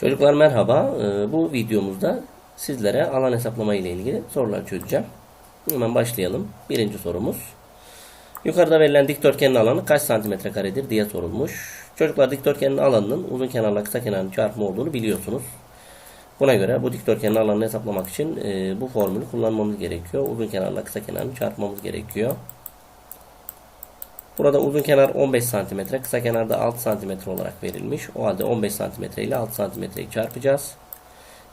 Çocuklar merhaba. Ee, Bu videomuzda sizlere alan hesaplama ile ilgili sorular çözeceğim. Hemen başlayalım. Birinci sorumuz. Yukarıda verilen dikdörtgenin alanı kaç santimetre karedir diye sorulmuş. Çocuklar dikdörtgenin alanının uzun kenarla kısa kenarın çarpımı olduğunu biliyorsunuz. Buna göre bu dikdörtgenin alanını hesaplamak için e, bu formülü kullanmamız gerekiyor. Uzun kenarla kısa kenarını çarpmamız gerekiyor. Burada uzun kenar 15 cm, kısa kenar da 6 cm olarak verilmiş. O halde 15 cm ile 6 cm'yi çarpacağız.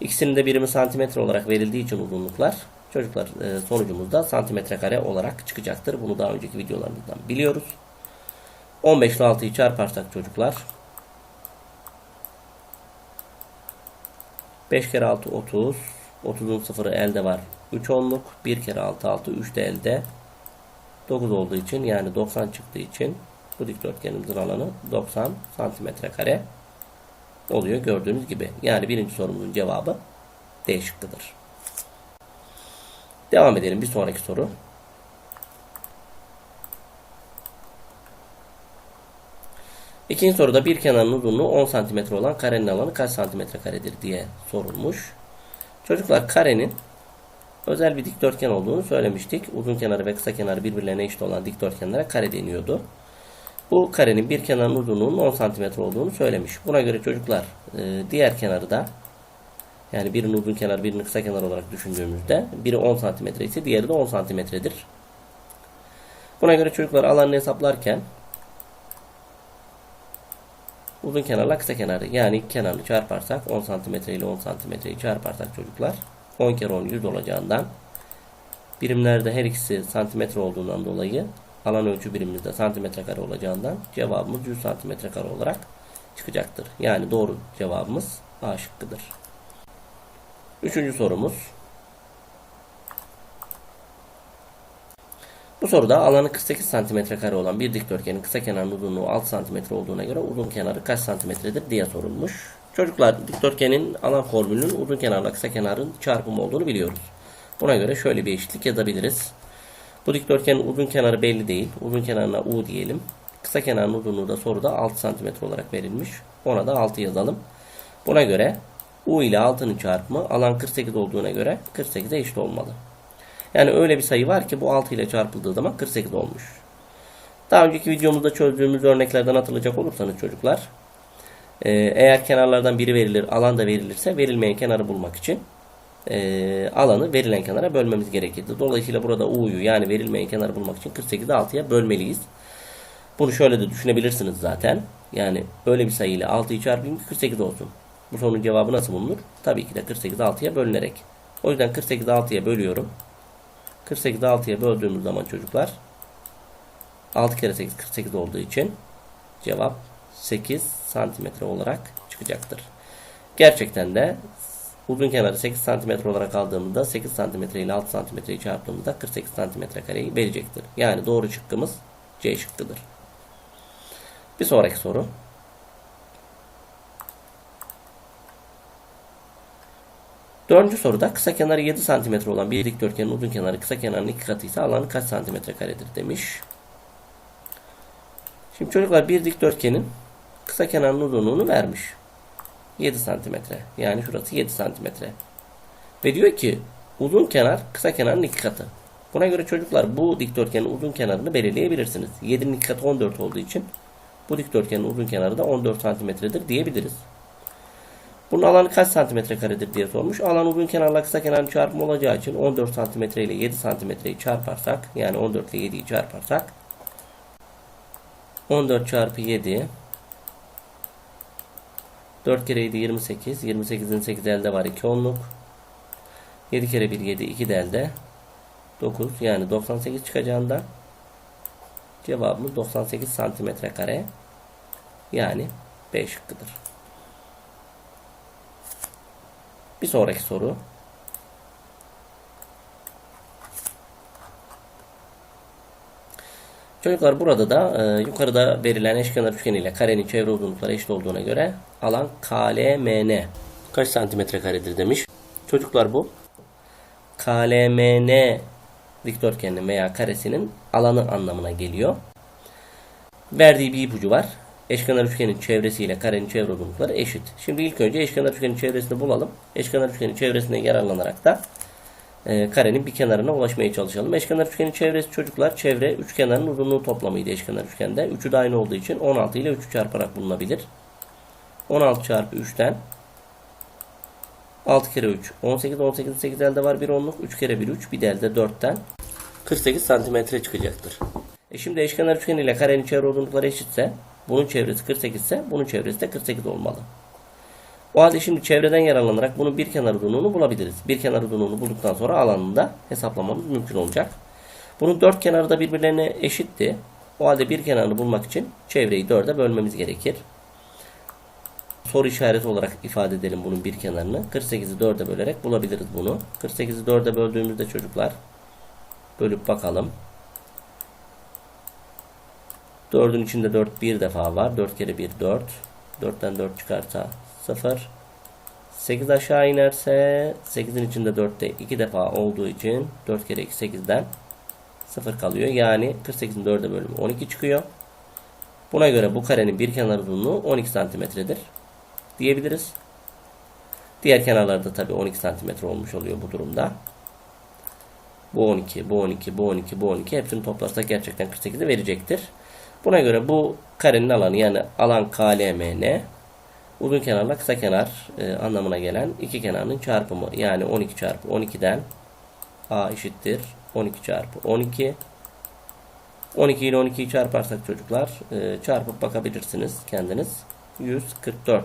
İkisinin de birimi santimetre olarak verildiği için uzunluklar çocuklar e, sonucumuzda santimetre kare olarak çıkacaktır. Bunu daha önceki videolarımızdan biliyoruz. 15 ile 6'yı çarparsak çocuklar 5 kere 6 30. 30'un sıfırı elde var. 3 onluk. 1 kere 6 6. 3 de elde. 9 olduğu için yani 90 çıktığı için bu dikdörtgenimizin alanı 90 santimetre kare oluyor gördüğünüz gibi. Yani birinci sorumuzun cevabı D şıkkıdır. Devam edelim bir sonraki soru. İkinci soruda bir kenarın uzunluğu 10 cm olan karenin alanı kaç santimetre karedir diye sorulmuş. Çocuklar karenin özel bir dikdörtgen olduğunu söylemiştik. Uzun kenarı ve kısa kenarı birbirlerine eşit olan dikdörtgenlere kare deniyordu. Bu karenin bir kenarının uzunluğunun 10 cm olduğunu söylemiş. Buna göre çocuklar e, diğer kenarı da yani birinin uzun kenar birinin kısa kenar olarak düşündüğümüzde biri 10 cm ise diğeri de 10 cm'dir. Buna göre çocuklar alanını hesaplarken uzun kenarla kısa kenarı yani kenarını çarparsak 10 cm ile 10 cm'yi çarparsak çocuklar 10 kere 10 100 olacağından birimlerde her ikisi santimetre olduğundan dolayı alan ölçü birimimizde santimetre kare olacağından cevabımız 100 santimetre kare olarak çıkacaktır. Yani doğru cevabımız A şıkkıdır. Üçüncü sorumuz. Bu soruda alanı 48 santimetre kare olan bir dikdörtgenin kısa kenarının uzunluğu 6 santimetre olduğuna göre uzun kenarı kaç santimetredir diye sorulmuş. Çocuklar dikdörtgenin alan formülünün uzun kenarla kısa kenarın çarpımı olduğunu biliyoruz. Buna göre şöyle bir eşitlik yazabiliriz. Bu dikdörtgenin uzun kenarı belli değil. Uzun kenarına U diyelim. Kısa kenarın uzunluğu da soruda 6 cm olarak verilmiş. Ona da 6 yazalım. Buna göre U ile 6'nın çarpımı alan 48 olduğuna göre 48'e eşit olmalı. Yani öyle bir sayı var ki bu 6 ile çarpıldığı zaman 48 olmuş. Daha önceki videomuzda çözdüğümüz örneklerden hatırlayacak olursanız çocuklar ee, eğer kenarlardan biri verilir, alan da verilirse verilmeyen kenarı bulmak için e, alanı verilen kenara bölmemiz gerekirdi. Dolayısıyla burada U'yu yani verilmeyen kenarı bulmak için 48'i 6'ya bölmeliyiz. Bunu şöyle de düşünebilirsiniz zaten. Yani böyle bir sayı ile 6'yı çarpayım ki 48 olsun. Bu sorunun cevabı nasıl bulunur? Tabii ki de 48'i 6'ya bölünerek. O yüzden 48'i 6'ya bölüyorum. 48'i 6'ya böldüğümüz zaman çocuklar 6 kere 8 48 olduğu için cevap 8 santimetre olarak çıkacaktır. Gerçekten de uzun kenarı 8 santimetre olarak aldığımızda 8 santimetre ile 6 santimetreyi çarptığımızda 48 santimetre kareyi verecektir. Yani doğru şıkkımız C şıkkıdır. Bir sonraki soru. Dördüncü soruda kısa kenarı 7 santimetre olan bir dikdörtgenin uzun kenarı kısa kenarının iki katı ise alanı kaç santimetre karedir demiş. Şimdi çocuklar bir dikdörtgenin kısa kenarının uzunluğunu vermiş. 7 santimetre. Yani şurası 7 santimetre. Ve diyor ki uzun kenar kısa kenarın iki katı. Buna göre çocuklar bu dikdörtgenin uzun kenarını belirleyebilirsiniz. 7'nin iki katı 14 olduğu için bu dikdörtgenin uzun kenarı da 14 santimetredir diyebiliriz. Bunun alanı kaç santimetre karedir diye sormuş. Alan uzun kenarla kısa kenarın çarpımı olacağı için 14 santimetre ile 7 santimetreyi çarparsak yani 14 ile 7'yi çarparsak 14 çarpı 7 4 kere 7 28 28'in 8 elde var 2 onluk 7 kere 1 7 2 de elde 9 yani 98 çıkacağında cevabımız 98 santimetre kare yani B şıkkıdır. Bir sonraki soru. Çocuklar burada da e, yukarıda verilen eşkenar üçgen ile karenin çevre uzunlukları eşit olduğuna göre alan KLMN kaç santimetre karedir demiş. Çocuklar bu KLMN dikdörtgenin veya karesinin alanı anlamına geliyor. Verdiği bir ipucu var. eşkenar üçgenin çevresiyle karenin çevre uzunlukları eşit. Şimdi ilk önce eşkenar üçgenin çevresini bulalım. Eşkenar üçgenin çevresinden yararlanarak da e, karenin bir kenarına ulaşmaya çalışalım. Eşkenar üçgenin çevresi çocuklar çevre üçkenarın uzunluğu toplamıydı eşkenar üçgende. Üçü de aynı olduğu için 16 ile 3'ü çarparak bulunabilir. 16 çarpı 3'ten 6 kere 3 18 18 8 elde var bir onluk 3 kere 1 3 bir de elde 4'ten 48 santimetre çıkacaktır. E şimdi eşkenar üçgen ile karenin çevre uzunlukları eşitse bunun çevresi 48 ise bunun çevresi de 48 olmalı. O halde şimdi çevreden yararlanarak bunun bir kenar uzunluğunu bulabiliriz. Bir kenar uzunluğunu bulduktan sonra alanını da hesaplamamız mümkün olacak. Bunun dört kenarı da birbirlerine eşitti. O halde bir kenarını bulmak için çevreyi dörde bölmemiz gerekir. Soru işareti olarak ifade edelim bunun bir kenarını. 48'i 4'e bölerek bulabiliriz bunu. 48'i 4'e böldüğümüzde çocuklar bölüp bakalım. 4'ün içinde 4 bir defa var. 4 kere 1 4. 4'ten 4 çıkarsa 0. 8 aşağı inerse 8'in içinde 4'te 2 defa olduğu için 4 kere 2 8'den 0 kalıyor. Yani 48'in 4'e bölümü 12 çıkıyor. Buna göre bu karenin bir kenar uzunluğu 12 santimetredir diyebiliriz. Diğer kenarlarda tabi 12 santimetre olmuş oluyor bu durumda. Bu 12, bu 12, bu 12, bu 12 hepsini toplarsak gerçekten 48'i verecektir. Buna göre bu karenin alanı yani alan KLMN uzun kenarla kısa kenar e, anlamına gelen iki kenarının çarpımı. Yani 12 çarpı 12'den A eşittir 12 çarpı 12 12 ile 12'yi çarparsak çocuklar e, çarpıp bakabilirsiniz. Kendiniz 144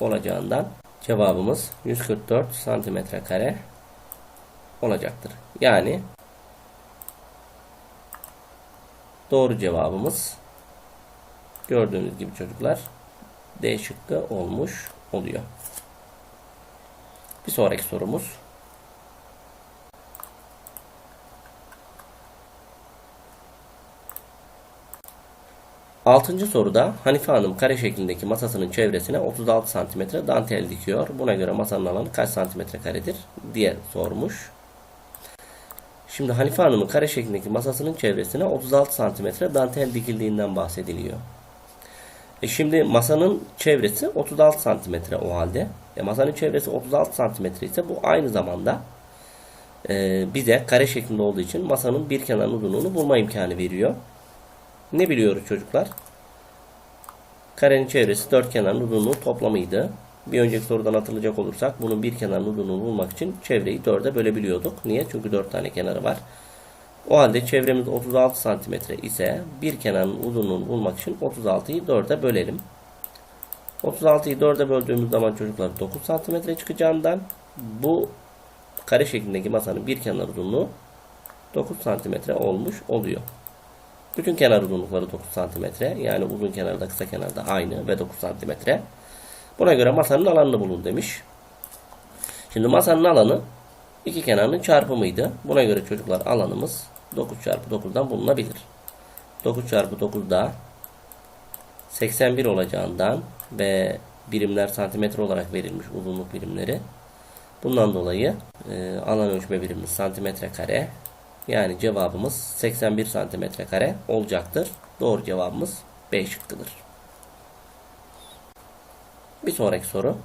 olacağından cevabımız 144 santimetre kare olacaktır. Yani doğru cevabımız gördüğünüz gibi çocuklar D şıkkı olmuş oluyor. Bir sonraki sorumuz. Altıncı soruda Hanife Hanım kare şeklindeki masasının çevresine 36 cm dantel dikiyor. Buna göre masanın alanı kaç santimetre karedir diye sormuş. Şimdi Hanife Hanım'ın kare şeklindeki masasının çevresine 36 santimetre dantel dikildiğinden bahsediliyor. E şimdi masanın çevresi 36 santimetre o halde. E masanın çevresi 36 santimetre ise bu aynı zamanda e, bize kare şeklinde olduğu için masanın bir kenarın uzunluğunu bulma imkanı veriyor. Ne biliyoruz çocuklar? Karenin çevresi dört kenarın uzunluğu toplamıydı. Bir önceki sorudan hatırlayacak olursak bunun bir kenarın uzunluğunu bulmak için çevreyi dörde bölebiliyorduk. Niye? Çünkü dört tane kenarı var. O halde çevremiz 36 santimetre ise bir kenarın uzunluğunu bulmak için 36'yı 4'e bölelim. 36'yı 4'e böldüğümüz zaman çocuklar 9 santimetre çıkacağından bu kare şeklindeki masanın bir kenar uzunluğu 9 santimetre olmuş oluyor. Bütün kenar uzunlukları 9 santimetre. Yani uzun kenarda kısa kenarda aynı ve 9 santimetre. Buna göre masanın alanını bulun demiş. Şimdi masanın alanı iki kenarının çarpımıydı. Buna göre çocuklar alanımız 9 çarpı 9'dan bulunabilir. 9 çarpı 9 da 81 olacağından ve birimler santimetre olarak verilmiş uzunluk birimleri. Bundan dolayı e, alan ölçme birimimiz santimetre kare. Yani cevabımız 81 santimetre kare olacaktır. Doğru cevabımız B şıkkıdır. Bir sonraki soru.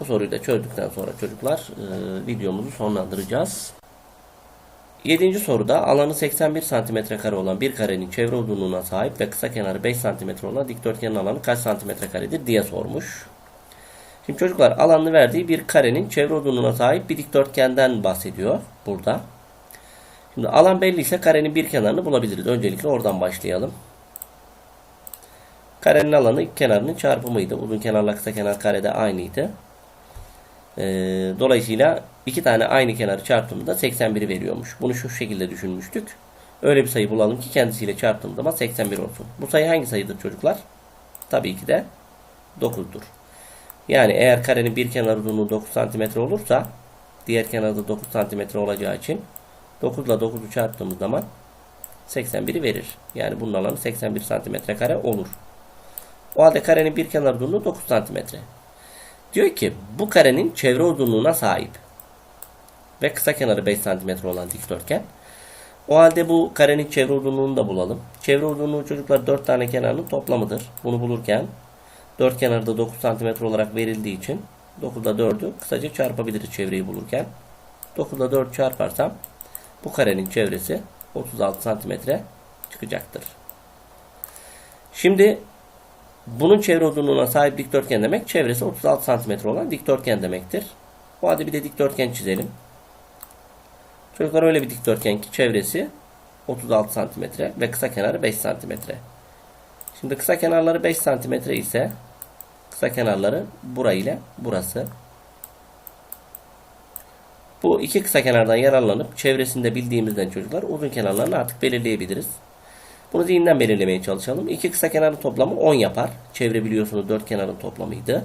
Bu soruyu da çözdükten sonra çocuklar e, videomuzu sonlandıracağız. 7. soruda alanı 81 cm kare olan bir karenin çevre uzunluğuna sahip ve kısa kenarı 5 cm olan dikdörtgenin alanı kaç cm karedir diye sormuş. Şimdi çocuklar alanını verdiği bir karenin çevre uzunluğuna sahip bir dikdörtgenden bahsediyor burada. Şimdi alan belli ise karenin bir kenarını bulabiliriz. Öncelikle oradan başlayalım. Karenin alanı kenarının çarpımıydı. Uzun kenarla kısa kenar karede aynıydı. Ee, dolayısıyla iki tane aynı kenarı çarptığımda 81'i veriyormuş. Bunu şu şekilde düşünmüştük. Öyle bir sayı bulalım ki kendisiyle çarptığımız zaman 81 olsun. Bu sayı hangi sayıdır çocuklar? Tabii ki de 9'dur. Yani eğer karenin bir kenar uzunluğu 9 cm olursa diğer kenarda 9 cm olacağı için 9 ile 9'u çarptığımız zaman 81'i verir. Yani bunun alanı 81 cm kare olur. O halde karenin bir kenar uzunluğu 9 cm. Diyor ki bu karenin çevre uzunluğuna sahip ve kısa kenarı 5 cm olan dikdörtgen O halde bu karenin çevre uzunluğunu da bulalım. Çevre uzunluğu çocuklar 4 tane kenarının toplamıdır. Bunu bulurken 4 kenarı da 9 cm olarak verildiği için 9'da 4'ü kısaca çarpabiliriz çevreyi bulurken. 9'da 4 çarparsam bu karenin çevresi 36 cm çıkacaktır. Şimdi bunun çevre uzunluğuna sahip dikdörtgen demek çevresi 36 cm olan dikdörtgen demektir. O halde bir de dikdörtgen çizelim. Çocuklar öyle bir dikdörtgen ki çevresi 36 cm ve kısa kenarı 5 cm. Şimdi kısa kenarları 5 cm ise kısa kenarları burayı ile burası. Bu iki kısa kenardan yararlanıp çevresinde bildiğimizden çocuklar uzun kenarlarını artık belirleyebiliriz. Bunu zihinden belirlemeye çalışalım. İki kısa kenarın toplamı 10 yapar. Çevre biliyorsunuz 4 kenarın toplamıydı.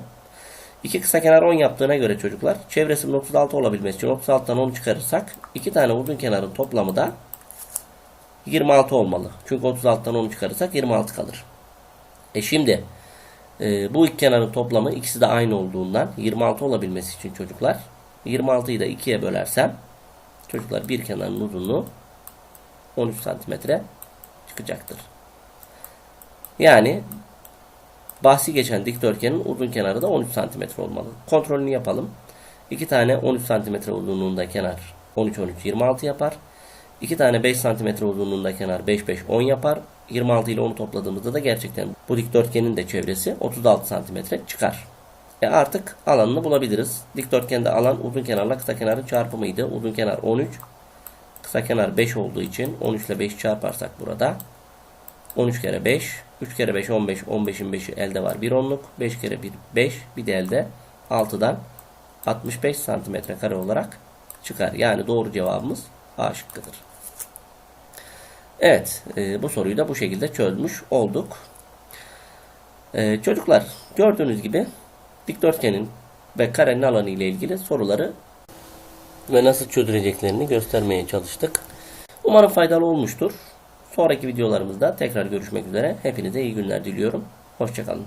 İki kısa kenar 10 yaptığına göre çocuklar çevresinin 36 olabilmesi için 36'dan 10 çıkarırsak iki tane uzun kenarın toplamı da 26 olmalı. Çünkü 36'dan 10 çıkarırsak 26 kalır. E şimdi e, bu iki kenarın toplamı ikisi de aynı olduğundan 26 olabilmesi için çocuklar 26'yı da 2'ye bölersem çocuklar bir kenarın uzunluğu 13 santimetre çıkacaktır. Yani bahsi geçen dikdörtgenin uzun kenarı da 13 cm olmalı. Kontrolünü yapalım. 2 tane 13 cm uzunluğunda kenar 13 13 26 yapar. 2 tane 5 cm uzunluğunda kenar 5 5 10 yapar. 26 ile 10'u topladığımızda da gerçekten bu dikdörtgenin de çevresi 36 cm çıkar. E artık alanını bulabiliriz. Dikdörtgende alan uzun kenarla kısa kenarın çarpımıydı. Uzun kenar 13. Kısa kenar 5 olduğu için 13 ile 5 çarparsak burada 13 kere 5. 3 kere 5 15. 15'in 5'i elde var. 1 onluk. 5 kere 1 5. Bir de elde 6'dan 65 santimetre kare olarak çıkar. Yani doğru cevabımız A şıkkıdır. Evet. E, bu soruyu da bu şekilde çözmüş olduk. E, çocuklar gördüğünüz gibi dikdörtgenin ve karenin alanı ile ilgili soruları ve nasıl çözüleceklerini göstermeye çalıştık. Umarım faydalı olmuştur. Sonraki videolarımızda tekrar görüşmek üzere. Hepinize iyi günler diliyorum. Hoşçakalın.